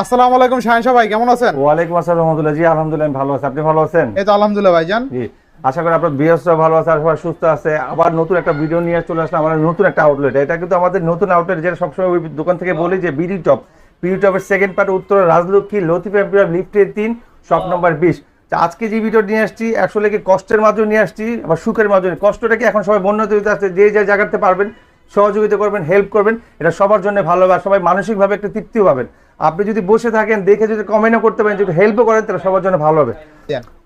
আসসালামু আলাইকুম শাহিন ভাই কেমন আছেন? ওয়ালাইকুম আসসালাম রহমতুল্লাহ। জি আলহামদুলিল্লাহ ভালো আছি। আপনি ভালো আছেন? এই তো আলহামদুলিল্লাহ ভাইজান জি আশা করি আপনার বৃহস্পতি ভালো আছে আর সবাই সুস্থ আছে। আবার নতুন একটা ভিডিও নিয়ে চলে আসলাম আমাদের নতুন একটা আউটলেট এটা কিন্তু আমাদের নতুন আউটলেট যেটা সবসময় ওই দোকান থেকে বলি যে বিডি টপ বিডি টপের সেকেন্ড পার্ট উত্তর রাজলক্ষ্মী লতিফ এম্পিয়ার লিফটের তিন শপ নম্বর বিশ। তা আজকে যে ভিডিও নিয়ে আসছি আসলে কি কষ্টের মাধ্যমে নিয়ে আসছি আবার সুখের মাধ্যমে কষ্টটা কি এখন সবাই বন্য দিতে আসছে যে যে জায়গাতে পারবেন সহযোগিতা করবেন হেল্প করবেন এটা সবার জন্য ভালো হবে আর সবাই মানসিকভাবে একটা তৃপ্তিও পাবেন। আপনি যদি বসে থাকেন দেখে যদি কমেন্টও করতে পারেন যদি হেল্পও করেন তাহলে সবার জন্য ভালো হবে।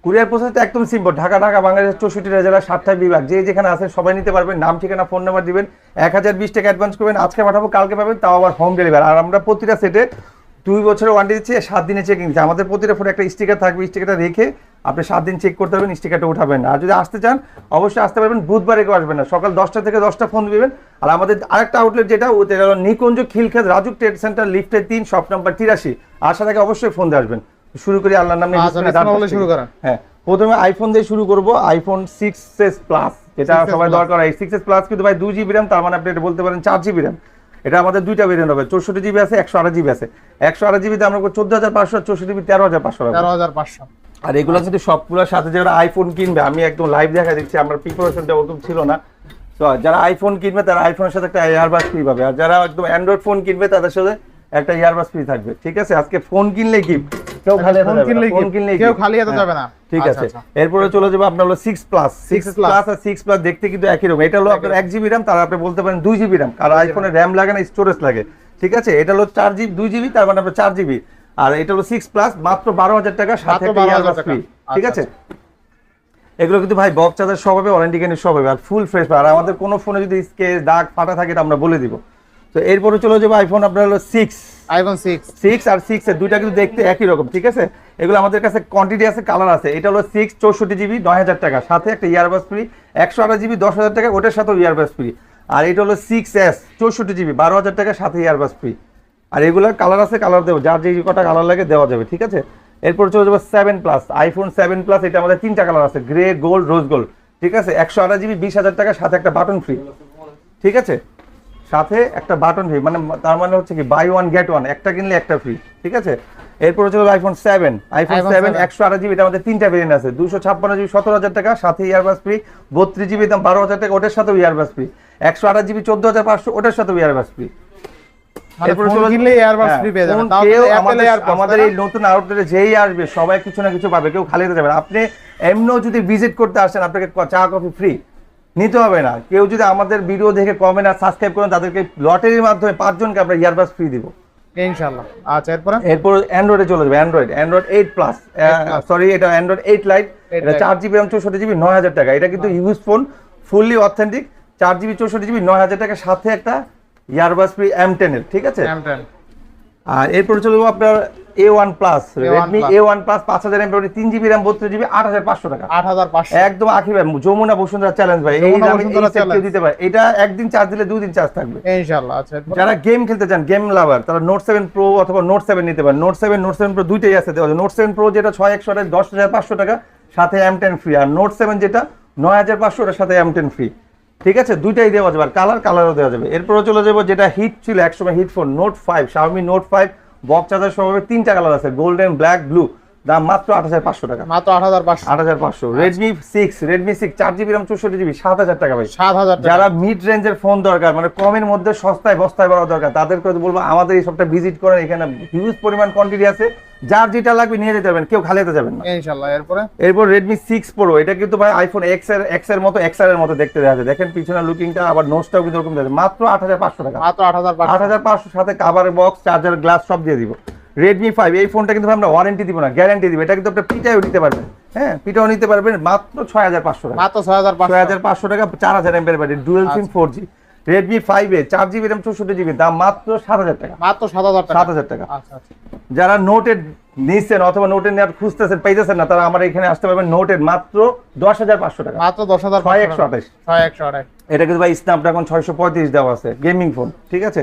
কুরিয়ার প্রসেস তো একদম সিম্পল ঢাকা ঢাকা বাংলাদেশ চৌষট্টি জেলা সাতটা বিভাগ। যে যেখানে আছে সবাই নিতে পারবেন। নাম ঠিকানা ফোন নাম্বার দিবেন। এক হাজার বিশ টাকা অ্যাডভান্স করবেন। আজকে পাঠাবো কালকে পাবেন তাও আবার হোম ডেলিভারি আর আমরা প্রতিটা সেটে দুই বছরের ওয়ারেন্টি দিচ্ছি সাত দিনে চেকিং দিচ্ছি। আমাদের প্রতিটা ফোনে একটা স্টিকার থাকবে। স্টিকারটা রেখে আপনি সাত দিন চেক করতে পারবেন স্টিকারটা উঠাবেন আর যদি আসতে চান অবশ্যই আসতে পারবেন বুধবারে কেউ আসবেন না। সকাল দশটা থেকে দশটা ফোন দিবেন। আর আমাদের আরেকটা আউটলেট যেটা হলো নিকুঞ্জ খিলক্ষেত রাজুক ট্রেড সেন্টার লিফটের তিন শপ নাম্বার তিরাশি। আশা থেকে অবশ্যই ফোন দিয়ে আসবেন। শুরু করি আল্লাহর নামে আচ্ছা, বলে শুরু করেন। হ্যাঁ প্রথমে আইফোন দিয়ে শুরু করব। আইফোন সিক্স এস প্লাস যেটা সবাই দরকার এই সিক্স এস প্লাস কিন্তু ভাই দুই জিবি র্যাম তার মানে আপনি এটা বলতে পারেন চার জিবি র্যাম এটা আমাদের দুইটা ভেরিয়েন্ট হবে। চৌষট্টি জিবি আছে একশো আট জিবি আছে। একশো আট জিবিতে আমরা চোদ্দ হাজার পাঁচশো চৌষট্টি জিবি তেরো হাজার পাঁচশো তেরো হাজার পাঁচশো। আর এগুলো কিন্তু সবগুলোর সাথে যারা আইফোন কিনবে আমি একদম লাইভ দেখা দিচ্ছি আমার প্রিপারেশনটা ওরকম ছিল না। তো যারা আইফোন কিনবে তারা আইফোনের সাথে একটা ইয়ারবাস ফ্রি পাবে। আর যারা একদম অ্যান্ড্রয়েড ফোন কিনবে তাদের সাথে একটা ইয়ারবাস ফ্রি থাকবে। ঠিক আছে? আজকে ফোন কিনলে কি কেউ খালি হাতে ফোন যাবে না, ফোন। কিনলেই কেউ খালি হাতে যাবে না। ঠিক আচ্ছা, আছে। আচ্ছা। এরপরে চলে যাব আপনার হলো সিক্স প্লাস সিক্স 6 প্লাস আর সিক্স প্লাস দেখতে কিন্তু একই রকম। এটা হলো আপনার এক জিবি র্যাম তার আপনি বলতে পারেন দুই জিবি র্যাম আর আইফোনে র্যাম লাগে না স্টোরেজ লাগে। ঠিক আছে? এটা হলো চার জিবি দুই জিবি তার মানে আপনার চার জিবি আর এটা হলো সিক্স প্লাস মাত্র বারো হাজার টাকা সাথে মাত্র 12,000 ফ্রি ঠিক আচ্ছা, আছে? এগুলো কিন্তু ভাই বক চার্জার সব হবে ওয়ারেন্টি গ্যারান্টি সব হবে আর ফুল ফ্রেশ আর আমাদের কোনো ফোনে যদি স্কেচ দাগ ফাটা থাকে আমরা বলে দিব। তো এরপরে চলে যাব আইফোন আপনার হলো সিক্স আইফোন সিক্স সিক্স আর সিক্স এর দুইটা কিন্তু দেখতে একই রকম ঠিক আছে? এগুলো আমাদের কাছে কোয়ান্টিটি আছে কালার আছে। এটা হলো সিক্স চৌষট্টি জিবি নয় হাজার টাকা। সাথে একটা ইয়ারবাস ফ্রি একশো আঠাশ জিবি দশ হাজার টাকা ওটার সাথেও ইয়ারবাস ফ্রি আর এটা হলো সিক্স এস চৌষট্টি জিবি বারো হাজার টাকা সাথে ইয়ারবাস ফ্রি আর এগুলোর কালার আছে কালার দেবো। যার যে কটা কালার লাগে দেওয়া যাবে ঠিক আছে? এরপর চলে যাব seven plus iPhone seven plus এটা আমাদের তিনটা কালার আছে গ্রে গোল্ড রোজ গোল্ড ঠিক আছে? একশো আঠাশ জিবি বিশ হাজার টাকা সাথে একটা বাটন ফ্রি ঠিক আছে? সাথে একটা বাটন ফ্রি মানে তার মানে হচ্ছে কি বাই ওয়ান গেট ওয়ান একটা কিনলে একটা ফ্রি ঠিক আছে? এরপর হচ্ছে আইফোন সেভেন আইফোন সেভেন একশো আঠাশ জিবি এটা আমাদের তিনটা ভেরিয়েন্ট আছে দুশো ছাপ্পান্ন জিবি সতেরো হাজার টাকা সাথে ইয়ারবাস ফ্রি বত্রিশ জিবি দাম বারো হাজার টাকা ওটার সাথেও ইয়ারবাস ফ্রি একশো আঠাশ জিবি চোদ্দ হাজার পাঁচশো ওটার সাথেও ইয়ারবাস ফ্রি আমাদের এয়ারবাস আমাদের এই নতুন আউটলেটে যেই আসবে সবাই কিছু না কিছু পাবে কেউ খালি যাবে আপনি এমনিও যদি ভিজিট করতে আসেন আপনাকে চা কফি ফ্রি নিতে হবে না। কেউ যদি আমাদের ভিডিও দেখে কমেন্ট আর সাবস্ক্রাইব করেন তাদেরকে লটারির মাধ্যমে পাঁচজনকে আমরা ইয়ারবাস ফ্রি দিব। ইনশাআল্লাহ। আচ্ছা এরপরে? এরপর অ্যান্ড্রয়েডে চলে যাবে Android Android eight plus sorry এটা অ্যান্ড্রয়েড এইট লাইট এটা চার জিবি র্যাম চৌষট্টি জিবি নয় হাজার টাকা। এটা কিন্তু ইউজ ফোন ফুললি অথেন্টিক চার জিবি চৌষট্টি জিবি নয় হাজার টাকার সাথে একটা ইয়ারবাস ফ্রি এম টেনের ঠিক আছে? M10 আর এরপরে চলে যাব আপনার A one plus Redmi Plus। A one plus পাঁচ হাজার এমপি তিন জিবি র্যাম বত্রিশ জিবি আট হাজার পাঁচশো টাকা। আট হাজার পাঁচশো। একদম আখি ভাই যমুনা বসুন্ধরা চ্যালেঞ্জ ভাই। এই দামে। দিতে পারে। এটা একদিন চার্জ দিলে দুই দিন চার্জ থাকবে। ইনশাআল্লাহ আচ্ছা। যারা গেম খেলতে চান গেম লাভার তারা নোট সেভেন প্রো অথবা নোট সেভেন নিতে পারেন। Note seven note seven pro দুইটাই আছে নোট সেভেন প্রো যেটা ছয় একশো দশ হাজার পাঁচশো টাকা সাথে এম টেন ফ্রি আর নোট সেভেন যেটা নয় হাজার পাঁচশো ওটার সাথে এম টেন ফ্রি ঠিক আছে? দুইটাই দেওয়া যাবে, আর কালার কালারও দেওয়া যাবে। এরপরে চলে যাব, যেটা হিট ছিল একসময় hit phone note five Xiaomi note five box charger সহ তিনটা কালার আছে গোল্ডেন ব্ল্যাক ব্লু দাম মাত্র আট হাজার পাঁচশো টাকা। মাত্র আট হাজার পাঁচশো। আট হাজার পাঁচশো। রেডমি সিক্স রেডমি সিক্স চার জিবি রাম চৌষট্টি জিবি সাত হাজার টাকা ভাই। সাত হাজার যারা মিড রেঞ্জের ফোন দরকার মানে কমের মধ্যে সস্তায় বস্তায় পাওয়া দরকার তাদেরকে বলব আমাদের এই সবটা ভিজিট করেন এখানে হিউজ পরিমাণ কোয়ান্টিটি আছে। যার যেটা লাগবে নিয়ে যেতে পারবেন কেউ খালি যেতে যাবেন না। ইনশাআল্লাহ এরপরে? এরপর রেডমি সিক্স প্রো এটা কিন্তু ভাই আইফোন এক্সের এক্সের মতো এক্সের মতো দেখতে দেখা যায় দেখেন পিছনে লুকিংটা আবার নোটসটাও কিন্তু ওরকম দেখা মাত্র আট হাজার পাঁচশো টাকা। মাত্র আট হাজার আট পাঁচশো হাজার পাঁচশোর সাথে কাভার বক্স চার্জার গ্লাস সব দিয়ে দিব। রেডমি ফাইভ এই ফোনটা কিন্তু আমরা ওয়ারেন্টি দিব না গ্যারান্টি দিব। এটা কিন্তু আপনি পিটাও নিতে পারবেন হ্যাঁ? পিটাও নিতে পারবেন মাত্র ছয় হাজার পাঁচশো টাকা। মাত্র ছয় হাজার পাঁচশো। টাকা চার হাজার এমপের battery dual sim four G Redmi five A চার জিবি র্যাম চৌষট্টি জিবি দাম মাত্র সাত হাজার টাকা। মাত্র সাত হাজার সাত হাজার টাকা। আচ্ছা আচ্ছা। যারা নোটের নিচ্ছেন অথবা নোটের নেওয়ার খুঁজতেছেন পাইতেছেন না তারা আমার এখানে আসতে পারবেন নোটের মাত্র দশ হাজার পাঁচশো টাকা। মাত্র দশ হাজার ছয় একশো আঠাশ। ছয় একশো আঠাশ। এটা কিন্তু ভাই স্ন্যাপড্রাগন ছয়শো পঁয়ত্রিশ দেওয়া আছে গেমিং ফোন ঠিক আছে?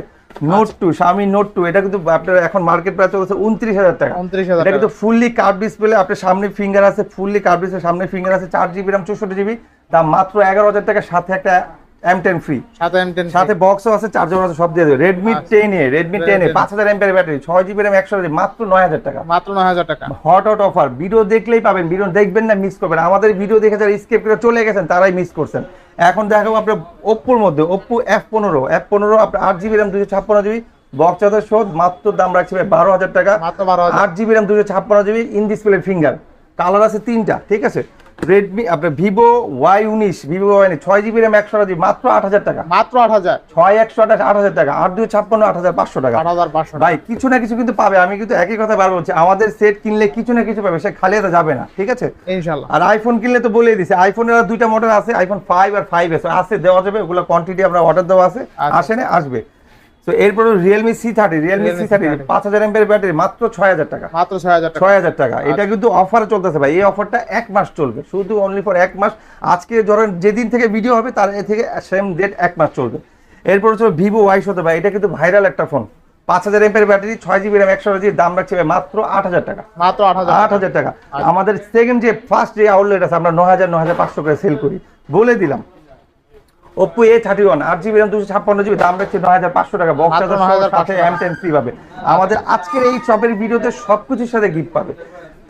নোট টু স্বামী নোট টু এটা কিন্তু আপনার এখন মার্কেট প্রাইস চলছে উনত্রিশ হাজার টাকা। উনত্রিশ হাজার এটা কিন্তু ফুললি কার্ভ ডিসপ্লে আপনার সামনে ফিঙ্গার আছে ফুললি কার্ভ ডিসপ্লে সামনে ফিঙ্গার আছে চার জিবি র্যাম চৌষট্টি জিবি দাম মাত্র এগারো হাজার টাকা সাথে একটা এম টেন ফ্রি সাথে এম টেন সাথে বক্সও আছে চার্জার আছে সব দিয়ে দেবে। রেডমি আচ্ছা। টেন এ এ 10 পাঁচ হাজার এমপের ব্যাটারি ছয় জিবি র্যাম একশো মাত্র নয় হাজার টাকা। মাত্র নয় হাজার টাকা। হট হট অফার ভিডিও দেখলেই পাবেন ভিডিও দেখবেন না মিস করবেন। আমাদের ভিডিও দেখে যারা স্কেপ করে চলে গেছেন তারাই মিস করছেন। এখন দেখাবো আপনার ওপ্পোর মধ্যে ওপ্পো এফ পনেরো। এফ পনেরো আপনার আট জিবি র্যাম দুশো ছাপ্পান্ন জিবি বক্স চার্জার শোধ মাত্র দাম রাখছে ভাই বারো হাজার টাকা। মাত্র বারো হাজার। আট জিবি র্যাম দুশো ছাপ্পান্ন GB in display finger colour আছে তিনটা ঠিক আছে? রেডমি আপনার ভিভো ওয়াই উনিশ ভিভো ওয়াই ছয় জিবি র্যাম একশো জিবি মাত্র আট হাজার টাকা। মাত্র আট হাজার। ছয় একশো আঠাশ আট হাজার টাকা। আট দুই ছাপ্পান্ন আট হাজার পাঁচশো টাকা। আট হাজার পাঁচশো ভাই কিছু না কিছু কিন্তু পাবে। আমি কিন্তু একই কথা বার বলছি আমাদের সেট কিনলে কিছু না কিছু পাবে সে খালি হাতে যাবে না ঠিক আছে? ইনশাল্লাহ আর আইফোন কিনলে তো বলেই দিছে আইফোনের আর দুইটা মডেল আছে আইফোন ফাইভ আর ফাইভ এস আছে দেওয়া যাবে ওগুলো কোয়ান্টিটি আপনার অর্ডার দেওয়া আছে আচ্ছা। আসে না আসবে। তো এরপরে Realme C thirty Realme C thirty পাঁচ হাজার এমপের ব্যাটারি মাত্র ছয় হাজার টাকা। মাত্র ছয় হাজার টাকা। ছয় হাজার টাকা। এটা কিন্তু অফারে চলতেছে ভাই। এই অফারটা এক মাস চলবে। শুধু অনলি ফর এক মাস। আজকে ধরেন যেদিন থেকে ভিডিও হবে তার এ থেকে সেম ডেট এক মাস চলবে। এরপর হচ্ছে ভিভো ওয়াই হতে ভাই এটা কিন্তু ভাইরাল একটা ফোন পাঁচ হাজার এমপের ব্যাটারি ছয় জিবি র্যাম একশো জিবি দাম রাখছে মাত্র আট হাজার টাকা। মাত্র আট হাজার আট হাজার টাকা। আমাদের সেকেন্ড যে ফার্স্ট যে আউটলেট আছে আমরা ন হাজার ন হাজার পাঁচশো করে সেল করি। বলে দিলাম। ওপো এ থার্টি ওয়ান আট জিবি র্যাম দুশো ছাপ্পান্ন জিবি দাম রাখছে হাজার পাঁচশো টাকা। বক্স চার্জার 9,500 সাথে এম টেন ফ্রি পাবে। আমাদের আজকের এই শপের ভিডিওতে সবকিছুর সাথে গিফট পাবে।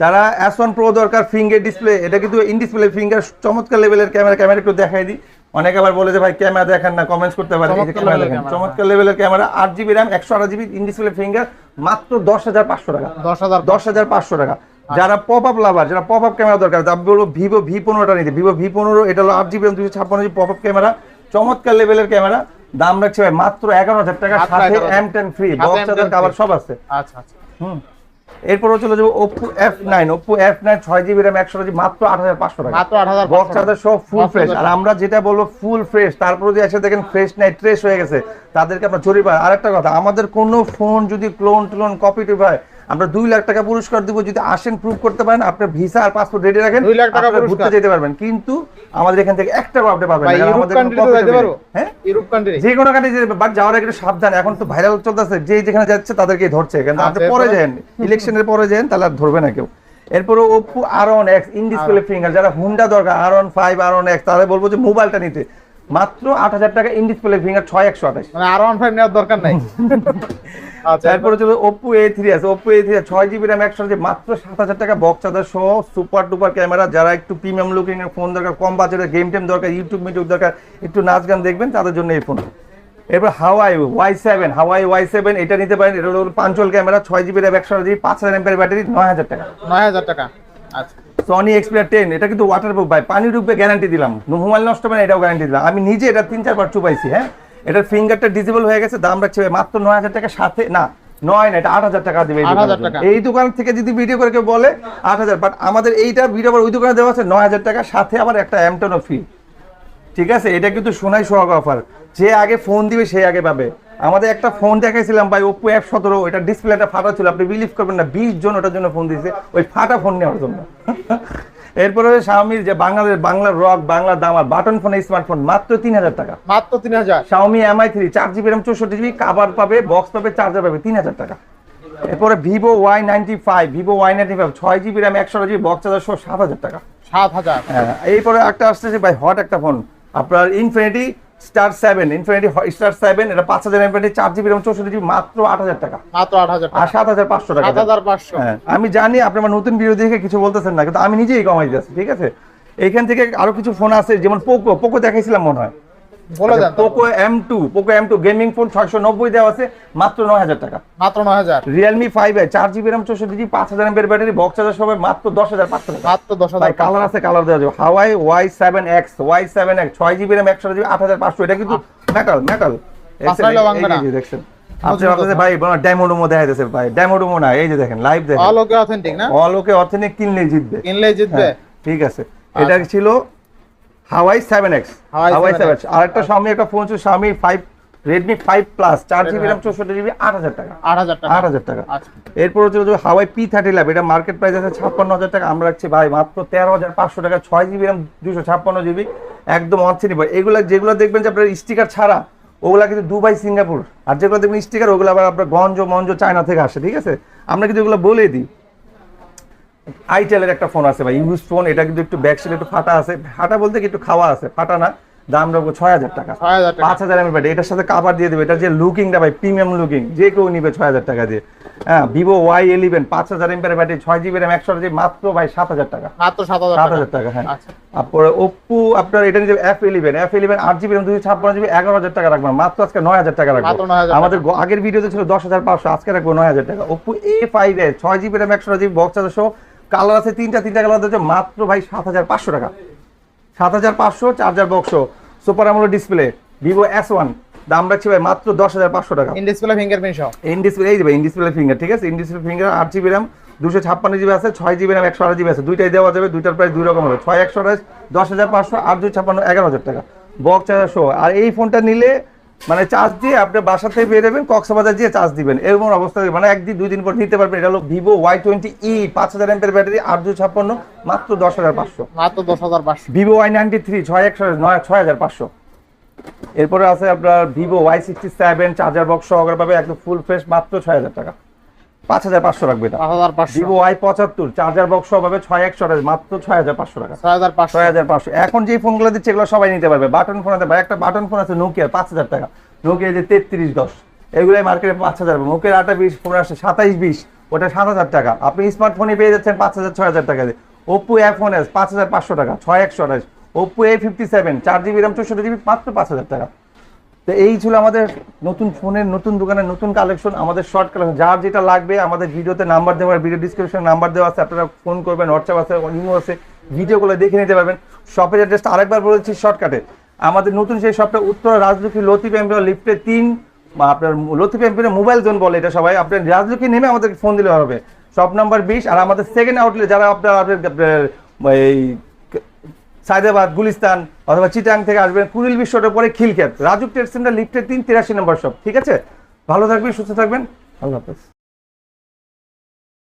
যারা এস ওয়ান প্রো দরকার ফিঙ্গার ডিসপ্লে এটা কিন্তু ইন ডিসপ্লে ফিঙ্গার চমৎকার লেভেলের ক্যামেরা ক্যামেরা একটু দেখাই দিই। অনেকে আবার বলে যে ভাই ক্যামেরা দেখেন না কমেন্টস করতে পারে চমৎকার ক্যামেরা দেখেন। চমৎকার লেভেলের ক্যামেরা আট জিবি র্যাম একশো আট জিবি ইন ডিসপ্লে ফিঙ্গার মাত্র দশ হাজার পাঁচশো টাকা। দশ হাজার দশ হাজার পাঁচশো টাকা। যারা পপ আপ লাভার যারা পপ আপ ক্যামেরা দরকার আমি বলব ভিভো ভি পনেরোটা নিতে। ভিভো ভি পনেরো এটা হলো আট জিবি দুশো ছাপ্পান্ন জিবি পপ আপ ক্যামেরা চমৎকার লেভেলের ক্যামেরা দাম রাখছে ভাই মাত্র এগারো হাজার টাকা সাথে 11,000 M ten free box M10 charger. Cover সব আছে। আচ্ছা আচ্ছা। হুম। এরপর চলে যাব Oppo F nine Oppo F nine ছয় জিবি র্যাম একশো জিবি মাত্র আট হাজার পাঁচশো টাকা। মাত্র আট হাজার বক্স চার্জার সব ফুল ফ্রেশ আর আমরা যেটা বলব ফুল ফ্রেশ তারপর যদি এসে দেখেন ফ্রেশ নাই ট্রেস হয়ে গেছে। তাদেরকে আমরা জরিপ আরেকটা কথা আমাদের কোনো ফোন যদি ক্লোন টোন কপি টুপ হয় আমরা দুই লাখ টাকা পুরস্কার দিব যদি আসেন প্রুভ করতে পারেন আপনার ভিসা আর পাসপোর্ট রেডি রাখেন দুই লাখ টাকা পুরস্কার। ঘুরতে যেতে পারবেন। কিন্তু আমাদের এখান থেকে একটা আপনি পাবেন হ্যাঁ? ইউরোপ কান্ট্রি যে কোনো কান্ট্রি বাট যাওয়ার আগে সাবধান এখন তো ভাইরাল চলতেছে যে যেখানে যাচ্ছে তাদেরকে ধরছে। কিন্তু আপনি আচ্ছা, পরে? যান ইলেকশনের পরে যান তাহলে আর ধরবে না কেউ। এরপরে Oppo R on X in display finger যারা হুন্ডা দরকার R on five R on X তাদের বলব যে মোবাইলটা নিতে। মাত্র আট হাজার টাকা ইন ডিসপ্লে ফিঙ্গার ছয় একশো আঠাশ। মানে আর ওয়ান ফাইভ নেওয়ার দরকার নাই। তারপরে চলো ওপো এ থ্রি আছে। ওপো এ থ্রি ছয় জিবি র্যাম একশো মাত্র সাত হাজার টাকা বক্স চার্জার সহ সুপার ডুপার ক্যামেরা যারা একটু প্রিমিয়াম লুকিং এর ফোন দরকার কম বাজেটের গেম টেম দরকার ইউটিউব মিউটিউব দরকার একটু নাচ গান দেখবেন তাদের জন্য এই ফোন এরপর Huawei Y seven Huawei Y seven এটা নিতে পারেন। এটা হলো পাঞ্চল ক্যামেরা ছয় জিবি র্যাম একশো জিবি পাঁচ হাজার এমপের ব্যাটারি নয় হাজার টাকা। নয় হাজার টাকা। আচ্ছা। সনি এক্সপিয়ার টেন এটা কিন্তু ওয়াটার প্রুফ ভাই পানি ডুববে গ্যারান্টি দিলাম। মোবাইল নষ্ট হবে না এটাও গ্যারান্টি দিলাম। আমি নিজে এটা তিন চারবার চুপাইছি হ্যাঁ? এটার ফিঙ্গারটা ডিজেবল হয়ে গেছে দাম রাখছে মাত্র নয় হাজার টাকা সাথে না নয় না এটা আট হাজার টাকা দিবে এই 8,000 দোকানের জন্য। টাকা। এই দোকান থেকে যদি ভিডিও করে কেউ বলে আট হাজার বাট আমাদের এইটা ভিডিও ওই দোকানে দেওয়া আছে নয় হাজার টাকা সাথে আবার একটা অ্যামটনও ফ্রি ঠিক আছে? এটা কিন্তু সোনাই সোহাগ অফার যে আগে ফোন দিবে সে আগে পাবে। আমাদের একটা ফোন দেখাইছিলাম ভাই ওপো এফ সতেরো ওইটা ডিসপ্লেটা ফাটা ছিল। আপনি বিলিভ করবেন না বিশ জন ওটার জন্য ফোন দিয়েছে। ওই ফাটা ফোন নেওয়ার জন্য। এরপরে শাওমির যে বাংলাদেশ বাংলার রক বাংলা দামার বাটন ফোন স্মার্টফোন মাত্র তিন হাজার টাকা। মাত্র তিন হাজার শাওমি এমআই থ্রি চার জিবি র্যাম চৌষট্টি জিবি কাভার পাবে বক্স পাবে চার্জার পাবে তিন হাজার টাকা। এরপরে Vivo Y ninety five Vivo Y ninety five ছয় জিবি র্যাম একশো জিবি বক্স চার্জার সহ সাত হাজার টাকা। সাত হাজার। হ্যাঁ এরপরে একটা আসতেছে ভাই হট একটা ফোন। আপনার Infinity star seven Infinity star seven এটা পাঁচ হাজার এমপিটি চার জিবি এবং চৌষট্টি জিবি মাত্র আট হাজার টাকা। মাত্র আট হাজার আর সাত হাজার পাঁচশো টাকা। সাত হাজার পাঁচশো। হ্যাঁ আমি জানি আপনি আমার নতুন ভিডিও দেখে কিছু বলতেছেন না কিন্তু আমি নিজেই কমাই দিচ্ছি ঠিক আছে? এইখান থেকে আরও কিছু ফোন আছে যেমন পোকো পোকো দেখাইছিলাম মনে হয়। বলে দেন। Poco M two Poco M two gaming phone ছয়শো নব্বই দেওয়া আছে মাত্র নয় হাজার টাকা। মাত্র নয় হাজার। রিয়েলমি ফাইভ এ চার জিবি র্যাম চৌষট্টি জিবি পাঁচ হাজার এমপের ব্যাটারি বক্স চার্জার সবাই মাত্র দশ হাজার পাঁচশো টাকা। মাত্র দশ হাজার কালার আছে কালার দেওয়া যাবে। Huawei Y seven X Y seven X ছয় জিবি র্যাম একশো জিবি আট হাজার পাঁচশো। এটা কিন্তু মেটাল মেটাল। দেখছেন। আপনি ভাই ড্যামোডোমো দেখা যাচ্ছে ভাই। না এই যে দেখেন লাইভ দেখেন। অল অথেন্টিক না? অলোকে অথেনিক কিনলেই জিতবে। কিনলেই জিতবে। হ্যাঁ, ঠিক আছে। এটা ছিল Huawei seven X Huawei Huawei 7X seven আর একটা স্বামী একটা ফোন ছিল স্বামী ফাইভ রেডমি ফাইভ প্লাস চার জিবি র্যাম চৌষট্টি জিবি আট হাজার টাকা। আট হাজার টাকা। আট হাজার টাকা। আচ্ছা। এরপর হচ্ছে হাওয়াই পি থার্টি ল্যাব এটা মার্কেট প্রাইস আছে ছাপ্পান্ন হাজার টাকা। আমরা রাখছি ভাই মাত্র তেরো হাজার পাঁচশো টাকা ছয় জিবি র্যাম দুশো ছাপ্পান্ন জিবি একদম অনসিনি ভাই এগুলো যেগুলো দেখবেন যে আপনার স্টিকার ছাড়া ওগুলা কিন্তু দুবাই সিঙ্গাপুর আর যেগুলো দেখবেন স্টিকার ওগুলো আবার আপনার গঞ্জ মঞ্জ চায়না থেকে আসে ঠিক আছে? আমরা কিন্তু এগুলো বলে দিই। আইটেলের একটা ফোন আছে ভাই ইউজ ফোন এটা কিন্তু একটু ব্যাকসাইড একটু ফাটা আছে। ফাটা বলতে কি একটু খাওয়া আছে ফাটা না দাম রাখব ছয় হাজার টাকা। পাঁচ হাজার এমএর ব্যাটারি এটার সাথে কাভার দিয়ে দেবে এটার যে লুকিংটা ভাই প্রিমিয়াম লুকিং যে কেউ নিবে ছয় হাজার টাকা দিয়ে। হ্যাঁ ভিভো ওয়াই ইলেভেন পাঁচ হাজার এমপের ব্যাটারি ছয় জিবি র্যাম একশো মাত্র ভাই সাত হাজার টাকা। মাত্র সাত হাজার সাত টাকা। হ্যাঁ। আচ্ছা। তারপরে ওপ্পো আপনার এটা নিয়ে এফ ইলেভেন এফ ইলেভেন আট জিবি র্যাম দুশো ছাপ্পান্ন জিবি এগারো হাজার টাকা রাখবেন মাত্র আজকে নয় হাজার টাকা রাখব। মাত্র 9,000 আমাদের আগের ভিডিওতে ছিল দশ হাজার পাঁচশো আজকে রাখব নয় হাজার টাকা। ওপ্পো এ ফাইভ এ ছয় জিবি র্যাম একশো জিবি বক্স চারশো কালার আছে তিনটা তিনটা কালার হচ্ছে মাত্র ভাই সাত হাজার পাঁচশো টাকা। সাত হাজার পাঁচশো charger box super AMOLED display Vivo S one দাম রাখছি ভাই মাত্র দশ হাজার পাঁচশো টাকা। ইন ডিসপ্লে ফিঙ্গারপ্রিন্ট সহ। ইন ডিসপ্লে এই দেবে ইন ডিসপ্লে ফিঙ্গার ঠিক আছে? ইন ডিসপ্লে ফিঙ্গার আট জিবি র্যাম দুশো ছাপ্পান্ন জিবি আছে ছয় জিবি র্যাম একশো আট জিবি আছে। দুইটাই দেওয়া যাবে দুইটার প্রাইস দুই রকম হবে। ছয় একশো আঠাশ দশ হাজার পাঁচশো আট দুই ছাপ্পান্ন এগারো হাজার টাকা। বক্স চার্জার শো আর এই ফোনটা নিলে মানে চার্জ দিয়ে আপনি বাসা থেকে বেরোবেন কক্সবাজার দিয়ে চার্জ দিবেন। এরকম অবস্থা মানে একদিন দুই দিন পর নিতে পারবেন। এটা হলো ভিভো ওয়াই টোয়েন্টি ই পাঁচ হাজার এমপের ব্যাটারি আট দুই ছাপ্পান্ন মাত্র দশ হাজার পাঁচশো। মাত্র দশ হাজার পাঁচশো। ভিভো ওয়াই নাইনটি থ্রি ছয় একশো নয় ছয় হাজার পাঁচশো। এরপরে আছে আপনার Vivo Y sixty seven charger box সহকারে পাবে একদম ফুল ফ্রেশ মাত্র ছয় হাজার টাকা। পাঁচ হাজার পাঁচশো রাখবে এটা। পাঁচ হাজার পাঁচশো। ভিভো ওয়াই পঁচাত্তর চার্জার বক্স পাবে ছয় একশো মাত্র ছয় হাজার পাঁচশো টাকা। ছয় হাজার পাঁচশো। ছয় হাজার পাঁচশো। এখন যে ফোনগুলো দিচ্ছে এগুলো সবাই নিতে পারবে। বাটন ফোন আছে ভাই একটা বাটন ফোন আছে নোকিয়া পাঁচ হাজার টাকা। নোকিয়া যে তেত্রিশ দশ এগুলোই মার্কেটে পাঁচ হাজার। নোকিয়ার আটা বিশ ফোন আসছে সাতাইশ বিশ ওটা সাত হাজার টাকা। আপনি স্মার্টফোনে পেয়ে যাচ্ছেন পাঁচ হাজার ছয় হাজার টাকা দিয়ে। ওপো এ ফোন এস পাঁচ হাজার পাঁচশো টাকা ছয় একশো আঠাশ। ওপো এ ফিফটি সেভেন চার জিবি র্যাম চৌষট্টি জিবি মাত্র পাঁচ হাজার টাকা। তো এই ছিল আমাদের নতুন ফোনের, নতুন দোকানের নতুন কালেকশন আমাদের শর্ট কালেকশন যার যেটা লাগবে, আমাদের ভিডিওতে নাম্বার দেওয়া ভিডিও ডিসক্রিপশন নাম্বার দেওয়া আছে, আপনারা ফোন করবেন হোয়াটসঅ্যাপ আছে ইমো আছে ভিডিওগুলো দেখে নিতে পারবেন। শপের অ্যাড্রেসটা আরেকবার বলেছি শর্টকাটে আমাদের নতুন সেই শপটা উত্তর রাজলক্ষ্মী লতিফ এম্পিয়ার লিফটে তিন আপনার লতিফ এম্পিয়ার মোবাইল জোন বলে এটা সবাই আপনার রাজলক্ষ্মী নেমে আমাদেরকে ফোন দিলে হবে। শপ নাম্বার বিশ, আর আমাদের সেকেন্ড আউটলেট যারা আপনার আপনার, এই সায়দাবাদ, গুলিস্তান অথবা চিটাং থেকে আসবেন কুড়িল বিশ্বটার পরে খিলক্ষেত। রাজু ট্রেড সেন্টার, লিফটের তিন, তিরাশি নম্বর সব ঠিক আছে? ভালো থাকবেন, সুস্থ থাকবেন। আল্লাহ হাফেজ।